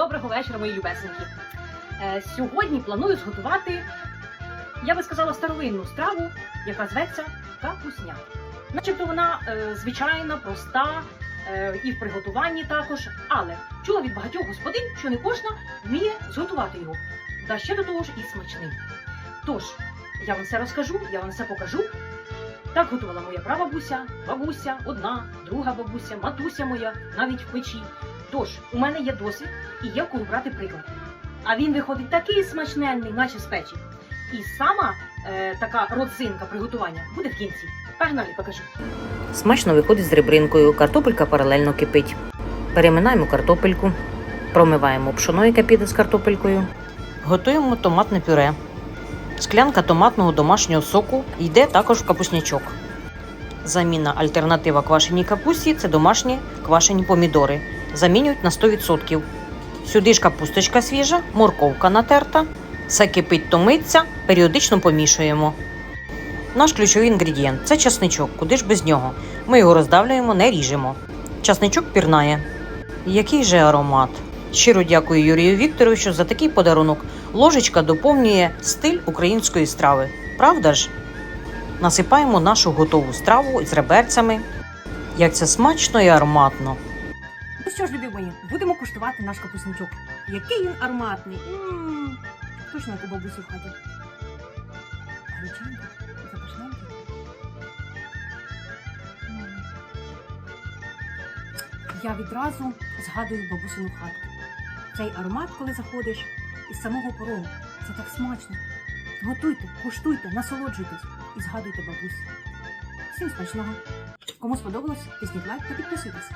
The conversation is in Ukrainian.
Доброго вечора, мої любесенькі. Сьогодні планую зготувати, я би сказала, старовинну страву, яка зветься капусня. Начебто вона е, звичайна, проста е, і в приготуванні також, але чула від багатьох господин, що не кожна вміє зготувати його. Та ще до того ж і смачним. Тож, я вам все розкажу, я вам все покажу. Так готувала моя прабабуся, бабуся, одна, друга бабуся, матуся моя, навіть в печі. Тож, у мене є досвід і є кого брати приклад. А він виходить такий смачненний, наче з печі. І сама е, така родзинка приготування буде в кінці. Погнали, покажу. Смачно виходить з ребринкою, картопелька паралельно кипить. Переминаємо картопельку, промиваємо пшоно, яке піде з картопелькою. Готуємо томатне пюре. Склянка томатного домашнього соку йде також в капуснячок. Заміна альтернатива квашеній капусті це домашні квашені помідори. Замінюють на 100%. Сюди ж капусточка свіжа, морковка натерта. Все кипить, томиться, періодично помішуємо. Наш ключовий інгредієнт це часничок. Куди ж без нього? Ми його роздавлюємо, не ріжемо. Часничок пірнає. Який же аромат! Щиро дякую Юрію Вікторовичу за такий подарунок. Ложечка доповнює стиль української страви. Правда ж? Насипаємо нашу готову страву з реберцями. Як це смачно і ароматно. Ну що ж, любі мої, будемо куштувати наш капусничок. Який він ароматний. М, Точно як у бабусі в хаті. Гаряченький, запашненький. Я відразу згадую бабусину хату. Цей аромат, коли заходиш, із самого порогу. Це так смачно. Готуйте, куштуйте, насолоджуйтесь і згадуйте бабусю. Всім смачного! Кому сподобалось, тисніть лайк та підписуйтесь.